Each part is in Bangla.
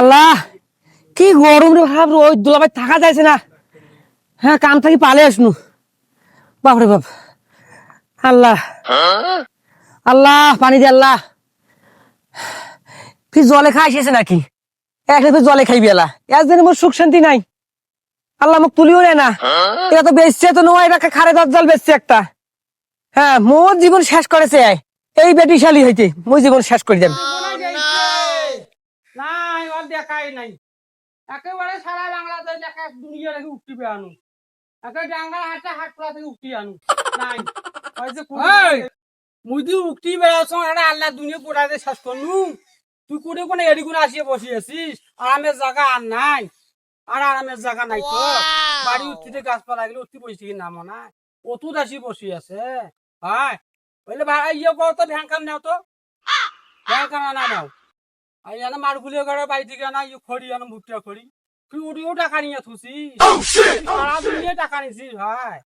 আল্লাহ, কি গরম রে ভাব ওই দুলাভাই থাকা যাইছে না। হ্যাঁ কাম থাকি পালে আসনু। বাপরে বাপ, আল্লাহ। আল্লাহ, পানি দে আল্লাহ। তুই জলে খাই এসেছে নাকি? এক তুই জলে খাইবি এলা এক দিন মোর সুখ শান্তি নাই। আল্লাহ মোক তুলিও নেয় না। এটা তো বেচছে তো নয় এটা খারে দজ্জাল বেচছে একটা। হ্যাঁ মোর জীবন শেষ করেছে এই বেটিশালী হইতে মই জীবন শেষ করে দেব দেখাই নাই। একেবারে সারা বাংলাদেশ দেখা দুনিয়া রেখে উঠতে আনু একে ডাঙ্গার হাতে হাত পড়া থেকে উঠতে আনু। নাই। মুই তুই উঠতে বেড়াচ্ছ এটা আল্লাহ দুনিয়া পোড়াতে শেষ করনু তুই করে কোনে এডি করে আসিয়ে বসে আছিস আরামের জায়গা আর নাই। আর আরামের জায়গা নাই তো। বাড়ি উঠতে গাছপালা গেলে উঠতে বসে কি নামো না অতুত আসি বসে আছে হয় বলে ভাই ইয়ে করো তো ভ্যান খান নাও তো। ভ্যান না নাও। আর এনে মার খুলে করে বাড়ি থেকে না ইয়ে খড়ি এনে ভুট্টা খড়ি। তুই উড়িও টাকা নিয়ে থুসি। সারা দুনিয়া টাকা নিছিস ভাই।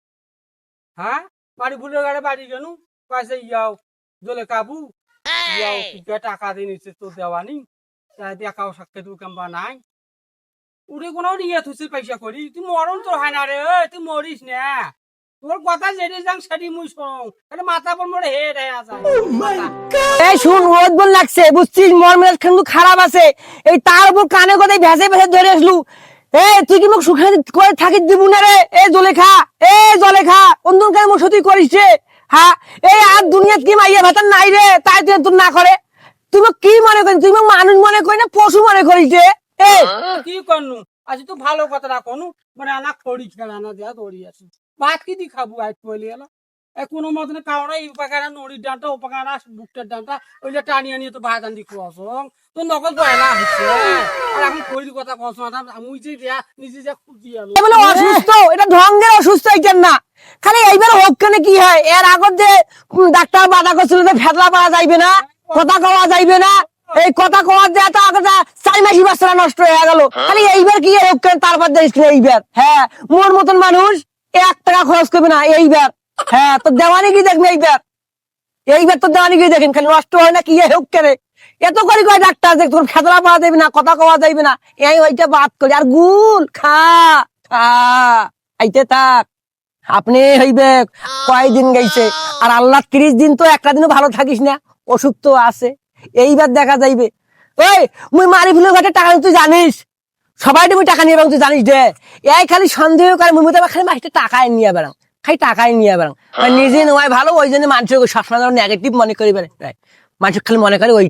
হ্যাঁ? বাড়ি ভুলে গেলে বাড়ি গেলু পয়সা ইয়াও জলে কাবু। ইয়াও টাকা দিয়ে নিচ্ছে তো তাই দেখাও সাক্ষে তুই কাম্বা নাই। উড়ে কোনো নিয়ে থুসি পয়সা করি তুই মরণ তো হয় না রে তুই মরিস না। তোর কথা যেটি যাং সেটি মুই শোন। এটা মাথা পর মোড়ে হেড হয়ে আছে এই শুন রোদ বল লাগছে বুঝছিস? মেজাজ কিন্তু খারাপ আছে। এই তার উপর কানে কথাই ভেসে ভেসে ধরে আসলু। এ তুই কি মোক সুখে করে থাকি দিব না রে? এ জলে খা এ জলে খা অন্ধন কার মুখ সত্যি করিস রে হ্যাঁ এই আর দুনিয়াত কি মাইয়া ভাতার নাই রে? তাই তুই তোর না করে। তুই কি মনে করিস? তুই মোক মানুষ মনে করি না পশু মনে করিস রে এ কি করনু? আজ তো ভালো কথা কনু মানে আনা খড়ি খেলা না দেয়া দৌড়ি আছে। ভাত কি দি খাব? আজ পয়লি এলা। এ কোনো মতনে কাওড়া এই পাকারা নড়ির ডান্টা ও পাকারা বুকটার ডান্টা ওইটা টানি আনিয়ে তো ভাত আনি খুয়াছ তো নকল পয়লা হচ্ছে আর এখন কথা কছ না আমি যে দেয়া নিজে যা খুঁজি আলো বলে অসুস্থ এটা ঢঙ্গের অসুস্থ না? খালি এইবার কি হয়? এর আগত যে ডাক্তার বাধা করছিল যে ফেতলা পাওয়া যাইবে না কথা কওয়া যাইবে না এই কথা কওয়ার যে এত আগত চার মাসি বাচ্চারা নষ্ট হয়ে গেল। খালি এইবার কি হোক তারপর এইবার হ্যাঁ মোর মতন মানুষ এক টাকা খরচ করবে না, এইবার। হ্যাঁ তো দেওয়ানি কি দেখবে এইবার? এইবার তো দেওয়ানি কি দেখেন খালি নষ্ট হয় না কি? হোক কেন এত করে কয় ডাক্তার যে তোর খেতলা পাওয়া যাবে না, কথা কওয়া যাইবে না। এই ওইটা বাদ করি। আর গুল, খা খা, আইতে থাক। আপনি হইবে কয়দিন গেছে? আর আল্লাহ ত্রিশ দিন তো একটা দিনও ভালো থাকিস না, অসুখ তো আছে। এইবার দেখা যাইবে। ওই, মুই মারি ফুলের ঘাটে টাকা তুই জানিস? সবাই তুমি টাকা নিয়ে বেড়াও তুই জানিস দে। এই খালি সন্দেহ করে মুই মতো খালি মাসটা টাকায় নিয়ে বেড়াও খালি টাকায় নিয়ে বেড়াও। আর নিজে নয় ভালো ওই জন্য মানুষের সবসময় নেগেটিভ মনে করি বেড়ে মানুষ খালি মনে করে ওই